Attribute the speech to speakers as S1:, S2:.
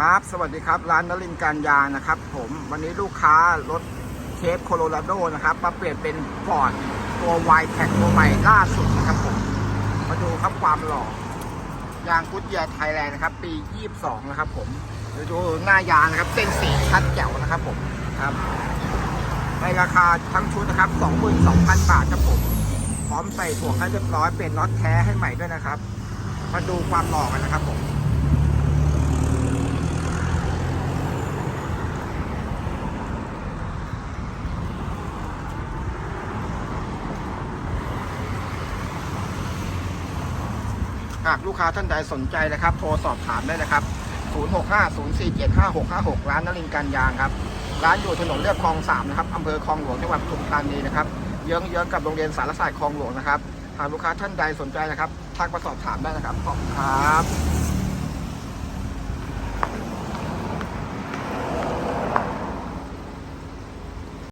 S1: ครับ สวัสดีครับ ร้านนลินการยานะครับ ผมวันนี้ลูกค้ารถเคฟโคโลราโดนะครับ มาเปลี่ยนเป็นฟอร์ดตัวไวแท็กตัวใหม่ล่าสุดนะครับผม มาดูครับความหล่อยางกุดเยียไทยแลนด์นะครับ ปี 22 นะครับผมเดี๋ยวดูหน้ายางนะครับเส้นสีชัดแจ๋วนะครับผมครับในราคาทั้งชุดนะครับ 22,000 บาทครับผม พร้อมใส่ถ่วงให้เรียบร้อยเปลี่ยนน็อตแท้ให้ใหม่ด้วยนะครับ มาดูความหล่อกันนะครับผม หากลูกค้าท่านใดสนใจนะครับ โทรสอบถามได้นะครับ 0650475656 ร้านนรินการยางครับ ร้านอยู่ถนนเรียบคลอง3นะครับอำเภอคลองหลวงจังหวัดปทุมธานีนะครับ เยื้องๆกับโรงเรียนสารศาสตร์คลองหลวงนะครับ หากลูกค้าท่านใดสนใจนะครับ ทักมาสอบถามได้นะครับ ขอบคุณครับ